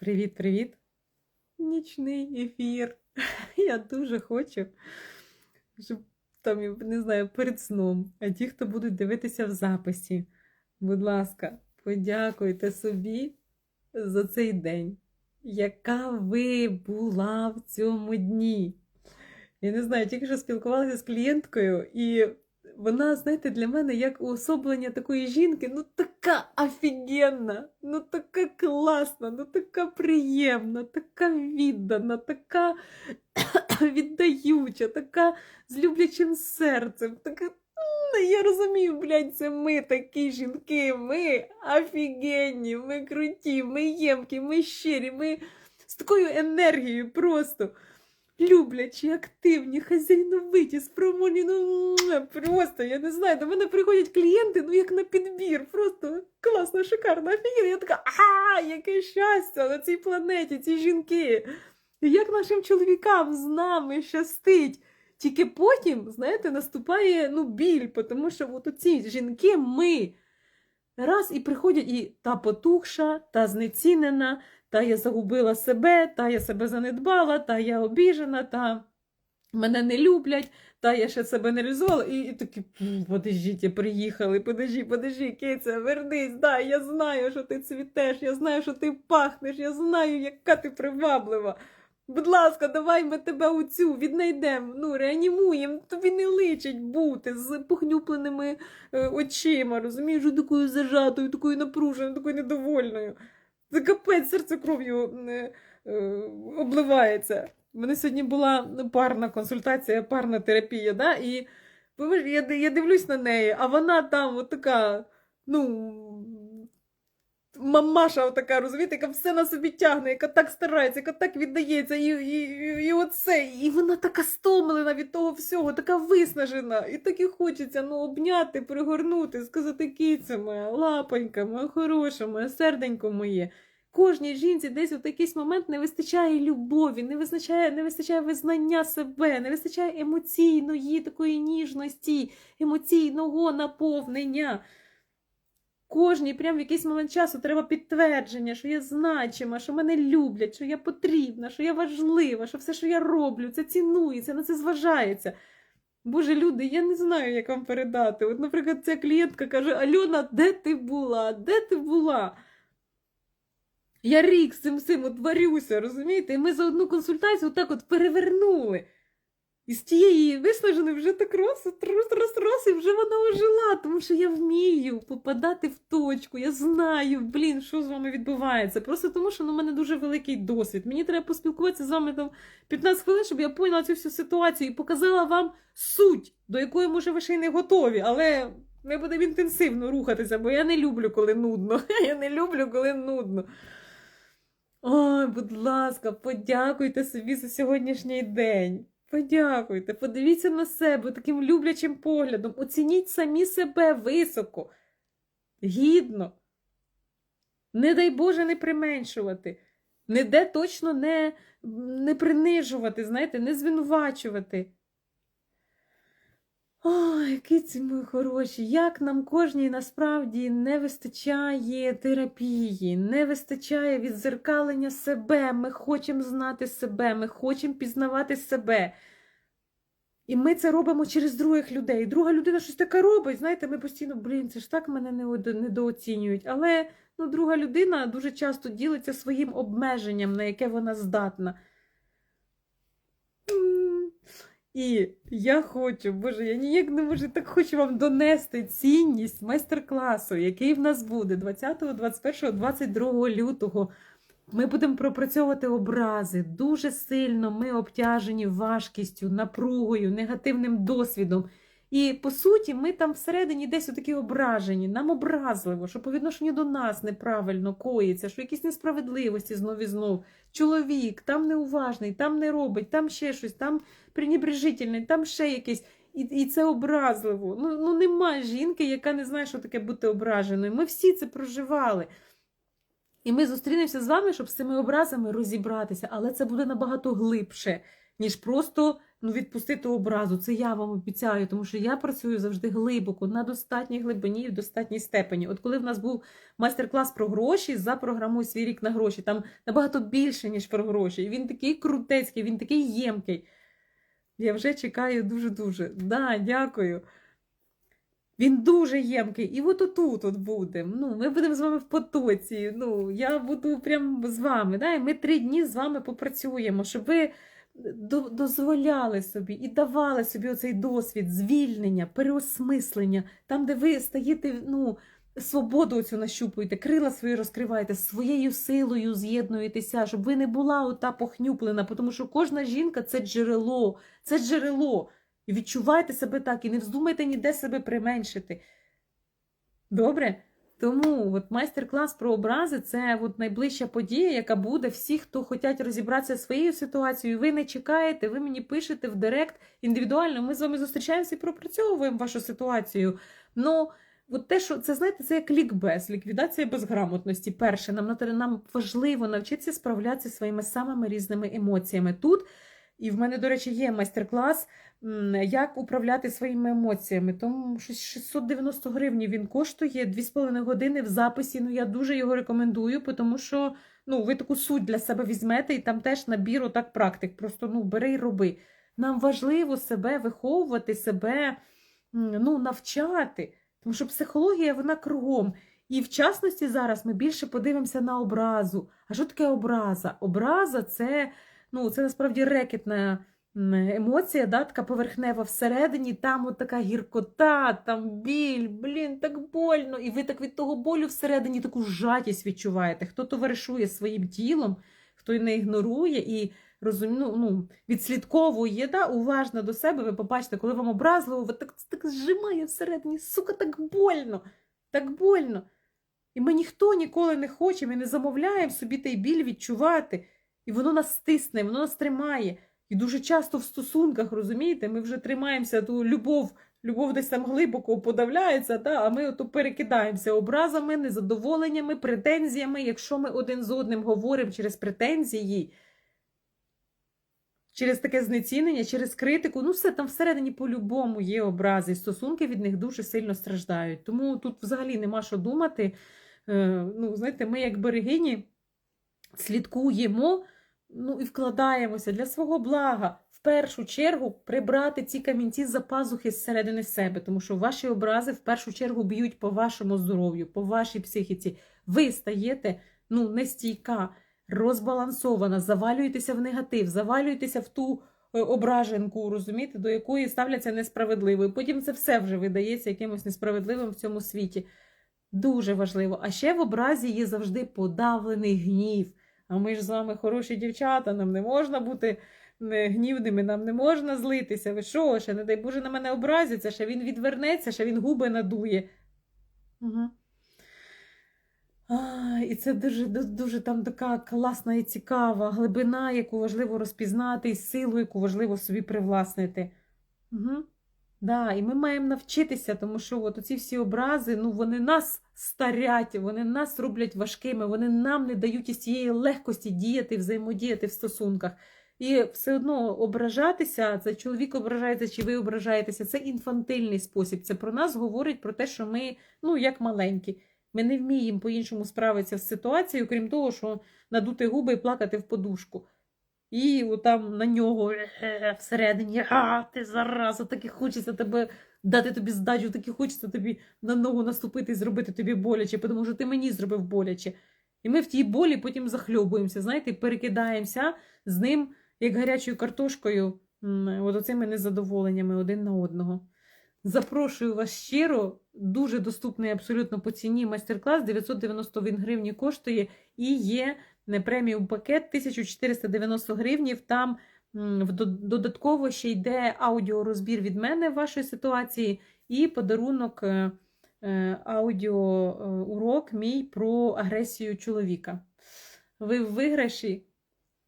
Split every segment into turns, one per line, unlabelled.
Привіт-привіт! Нічний ефір. Я дуже хочу, щоб там, не знаю, перед сном, а ті, хто будуть дивитися в записі, будь ласка, подякуйте собі за цей день, яка ви була в цьому дні. Я не знаю, тільки що спілкувалася з клієнткою, і вона, знаєте, для мене як уособлення такої жінки, ну така офігенна, ну така класна, ну така приємна, така віддана, така віддаюча, така з люблячим серцем. Така, я розумію, блядь, це ми такі жінки, ми офігенні, ми круті, ми ємкі, ми щирі, ми з такою енергією просто люблячі, активні, хазяйновиті, спроможні, ну просто, я не знаю, до мене приходять клієнти, ну як на підбір, просто класно, шикарно, офігенно. Я така, а, яке щастя на цій планеті, ці жінки. Як нашим чоловікам з нами щастить. Тільки потім, знаєте, наступає ну, біль, тому що от ці жінки ми. Раз і приходять, і та потухша, та знецінена, та я загубила себе, та я себе занедбала, та я обіжена, та мене не люблять, та я ще себе не реалізувала. І, і такі, «М, подождіть, приїхали, подожди, подожди, киця, вернись, да, я знаю, що ти цвітеш, я знаю, що ти пахнеш, я знаю, яка ти приваблива. Будь ласка, давай ми тебе у цю віднайдемо, ну, реанімуємо, тобі не личить бути з похнюпленими е, очима, розумієш, такою зажатою, такою напруженою, такою недовольною. Це капець серце кров'ю е, е, обливається. У мене сьогодні була парна консультація, парна терапія, да? і я, я дивлюсь на неї, а вона там от така, ну, мамаша така, розумієте, яка все на собі тягне, яка так старається, яка так віддається, і, і, і, і оце, і вона така стомлена від того всього, така виснажена, і так і хочеться ну, обняти, пригорнути, сказати киця моя, лапонька, моя хороша, моя серденько моє. Кожній жінці десь в якийсь момент не вистачає любові, не вистачає, не вистачає визнання себе, не вистачає емоційної такої ніжності, емоційного наповнення. Кожній прям в якийсь момент часу треба підтвердження, що я значима, що мене люблять, що я потрібна, що я важлива, що все, що я роблю, це цінується, на це зважається. Боже, люди, я не знаю, як вам передати. От, наприклад, ця клієнтка каже: Альона, де ти була? Де ти була? Я рік з цим всім от розумієте? І ми за одну консультацію так от перевернули. І з тієї виснаженої вже так от раз, раз, раз, і вже вона ожила, тому що я вмію попадати в точку. Я знаю, блін, що з вами відбувається. Просто тому, що ну, у мене дуже великий досвід. Мені треба поспілкуватися з вами там 15 хвилин, щоб я поняла цю всю ситуацію і показала вам суть, до якої, може, ви ще й не готові, але ми будемо інтенсивно рухатися, бо я не люблю, коли нудно. Я не люблю, коли нудно. Ой, будь ласка, подякуйте собі за сьогоднішній день. Подякуйте, подивіться на себе таким люблячим поглядом. Оцініть самі себе високо, гідно. Не дай Боже не применшувати, ніде точно не, не принижувати, знаєте, не звинувачувати. Ой, киці мої хороші, як нам кожній насправді не вистачає терапії, не вистачає відзеркалення себе. Ми хочемо знати себе, ми хочемо пізнавати себе. І ми це робимо через других людей. Друга людина щось таке робить. Знаєте, ми постійно, блін, це ж так мене недооцінюють. Але ну, друга людина дуже часто ділиться своїм обмеженням, на яке вона здатна. І я хочу, боже, я ніяк не можу, так хочу вам донести цінність майстер-класу, який в нас буде 20, 21, 22 лютого. Ми будемо пропрацьовувати образи. Дуже сильно ми обтяжені важкістю, напругою, негативним досвідом. І по суті, ми там всередині десь отакі ображені. Нам образливо, що по відношенню до нас неправильно коїться, що якісь несправедливості знов і знов. Чоловік там неуважний, там не робить, там ще щось, там пренебрежительний, там ще якийсь. І, і це образливо. Ну, ну нема жінки, яка не знає, що таке бути ображеною. Ми всі це проживали. І ми зустрінемося з вами, щоб з цими образами розібратися, але це буде набагато глибше, ніж просто ну, відпустити образу. Це я вам обіцяю, тому що я працюю завжди глибоко, на достатній глибині і в достатній степені. От коли в нас був майстер-клас про гроші, запрограмуй свій рік на гроші, там набагато більше, ніж про гроші. І він такий крутецький, він такий ємкий. Я вже чекаю дуже-дуже. Да, дякую. Він дуже ємкий. І от отут от будемо. Ну, ми будемо з вами в потоці. Ну, я буду прямо з вами. Да? І ми три дні з вами попрацюємо, щоб ви дозволяли собі і давали собі оцей досвід звільнення, переосмислення, там, де ви стаєте, ну, свободу цю нащупуєте, крила свої розкриваєте, своєю силою з'єднуєтеся, щоб ви не була ота похнюплена, тому що кожна жінка це джерело, це джерело. І відчувайте себе так, і не вздумайте ніде себе применшити. Добре? Тому от майстер-клас про образи це от найближча подія, яка буде. Всі, хто хочуть розібратися своєю ситуацією, ви не чекаєте, ви мені пишете в директ індивідуально. Ми з вами зустрічаємося і пропрацьовуємо вашу ситуацію. Ну, от те, що це знаєте, це як лікбез, ліквідація безграмотності. Перше, нам на- нам важливо навчитися справлятися своїми самими різними емоціями. Тут і в мене, до речі, є майстер-клас, як управляти своїми емоціями. Тому щось 690 гривень він коштує 2,5 години в записі. Ну я дуже його рекомендую, тому що ну, ви таку суть для себе візьмете, і там теж набір отак практик. Просто ну, бери і роби. Нам важливо себе виховувати, себе ну, навчати. Тому що психологія вона кругом. І в частності зараз ми більше подивимося на образу. А що таке образа? Образа це, ну, це насправді рекетна емоція, да, така поверхнева всередині, там от така гіркота, там біль, блін, так больно. І ви так від того болю всередині таку жатість відчуваєте. Хто товаришує своїм тілом, хто не ігнорує і розум... ну, ну, відслідковує да, уважно до себе, ви побачите, коли вам образливо, ви так, так зжимає всередині, сука, так больно, так больно. І ми ніхто ніколи не хоче, ми не замовляємо собі той біль відчувати. І воно нас стисне, воно нас тримає. І дуже часто в стосунках, розумієте, ми вже тримаємося ту любов, любов десь там глибоко подавляється, та, а ми ото перекидаємося образами, незадоволеннями, претензіями. Якщо ми один з одним говоримо через претензії, через таке знецінення, через критику, ну все там всередині по-любому є образи, і стосунки від них дуже сильно страждають. Тому тут взагалі нема що думати. Е, ну, знаєте, ми як берегині слідкуємо ну, і вкладаємося для свого блага. В першу чергу прибрати ці камінці за пазухи зсередини себе, тому що ваші образи в першу чергу б'ють по вашому здоров'ю, по вашій психіці. Ви стаєте ну, нестійка, розбалансована, завалюєтеся в негатив, завалюєтеся в ту е, ображенку, розумієте, до якої ставляться несправедливо. І потім це все вже видається якимось несправедливим в цьому світі. Дуже важливо. А ще в образі є завжди подавлений гнів. А ми ж з вами хороші дівчата, нам не можна бути е, гнівними, нам не можна злитися. Ви що, ще, не дай Боже, на мене образиться, ще він відвернеться, ще він губи надує. Угу. А, і це дуже, дуже там така класна і цікава глибина, яку важливо розпізнати, і силу, яку важливо собі привласнити. Угу. Да, і ми маємо навчитися, тому що от оці всі образи, ну вони нас старять, вони нас роблять важкими, вони нам не дають із цієї легкості діяти, взаємодіяти в стосунках. І все одно ображатися, це чоловік ображається, чи ви ображаєтеся, це інфантильний спосіб. Це про нас говорить про те, що ми, ну, як маленькі. Ми не вміємо по-іншому справитися з ситуацією, крім того, що надути губи і плакати в подушку. І там на нього всередині, а ти зараза, таки хочеться тебе дати тобі здачу, таки хочеться тобі на ногу наступити і зробити тобі боляче, тому що ти мені зробив боляче. І ми в тій болі потім захльобуємося, знаєте, і перекидаємося з ним, як гарячою картошкою, от оцими незадоволеннями один на одного. Запрошую вас щиро, дуже доступний абсолютно по ціні майстер-клас, 991 гривні коштує і є преміум пакет 1490 гривнів. Там додатково ще йде аудіорозбір від мене в вашої ситуації і подарунок е, е, аудіоурок мій про агресію чоловіка. Ви в виграші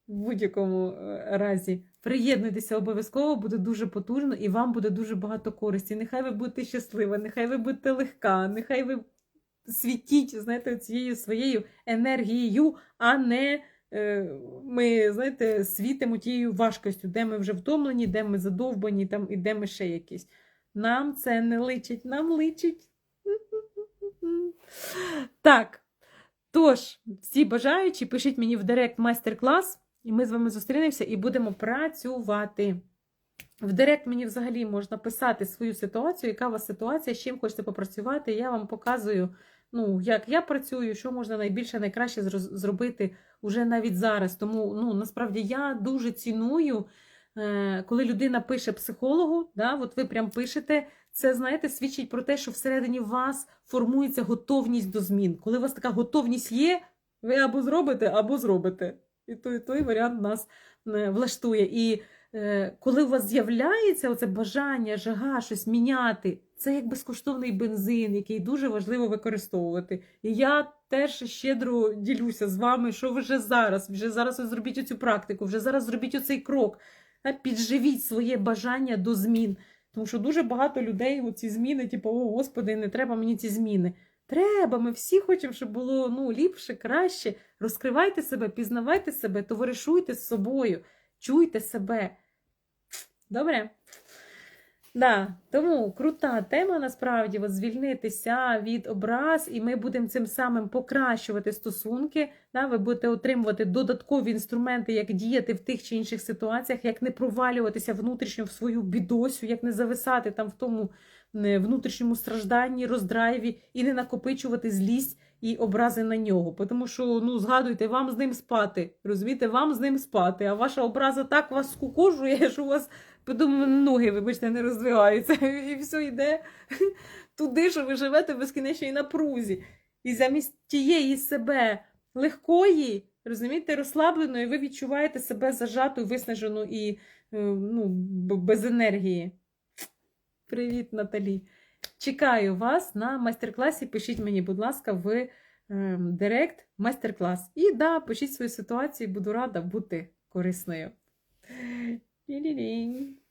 в будь-якому е, разі. Приєднуйтеся обов'язково, буде дуже потужно і вам буде дуже багато користі. Нехай ви будете щаслива, нехай ви будете легка, нехай ви світіть, знаєте, цією своєю енергією, а не е, ми, знаєте, світимо тією важкостю, де ми вже втомлені, де ми задовбані, там, і де ми ще якісь. Нам це не личить, нам личить. Так. Тож, всі бажаючі, пишіть мені в директ майстер-клас, і ми з вами зустрінемося і будемо працювати. В директ мені взагалі можна писати свою ситуацію, яка у вас ситуація, з чим хочете попрацювати. Я вам показую, ну, як я працюю, що можна найбільше, найкраще зробити уже навіть зараз. Тому ну, насправді я дуже ціную, е, коли людина пише психологу, да, от ви прям пишете, це, знаєте, свідчить про те, що всередині вас формується готовність до змін. Коли у вас така готовність є, ви або зробите, або зробите. І той, той варіант нас е, влаштує. І коли у вас з'являється оце бажання, жага, щось міняти, це як безкоштовний бензин, який дуже важливо використовувати. І я теж щедро ділюся з вами, що ви вже зараз, вже зараз ви зробіть оцю практику, вже зараз зробіть оцей крок. Підживіть своє бажання до змін. Тому що дуже багато людей ці зміни, типу, о, господи, не треба мені ці зміни. Треба, ми всі хочемо, щоб було ну, ліпше, краще. Розкривайте себе, пізнавайте себе, товаришуйте з собою, чуйте себе. Добре? Да, тому крута тема насправді от звільнитися від образ, і ми будемо цим самим покращувати стосунки. Да, ви будете отримувати додаткові інструменти, як діяти в тих чи інших ситуаціях, як не провалюватися внутрішньо в свою бідосю, як не зависати там в тому е, внутрішньому стражданні, роздрайві і не накопичувати злість і образи на нього. Тому що, ну, згадуйте, вам з ним спати. Розумієте, вам з ним спати, а ваша образа так вас скукожує, що у вас подумаю, ноги, вибачте, не роздвигаються. І все йде туди, що ви живете в безкінечній напрузі. І замість тієї себе легкої, розумієте, розслабленої, ви відчуваєте себе зажату, виснажену і е, ну, без енергії. Привіт, Наталі. Чекаю вас на майстер-класі. Пишіть мені, будь ласка, в ем, директ майстер-клас. І да, пишіть свою ситуацію, буду рада бути корисною. ding ding ding.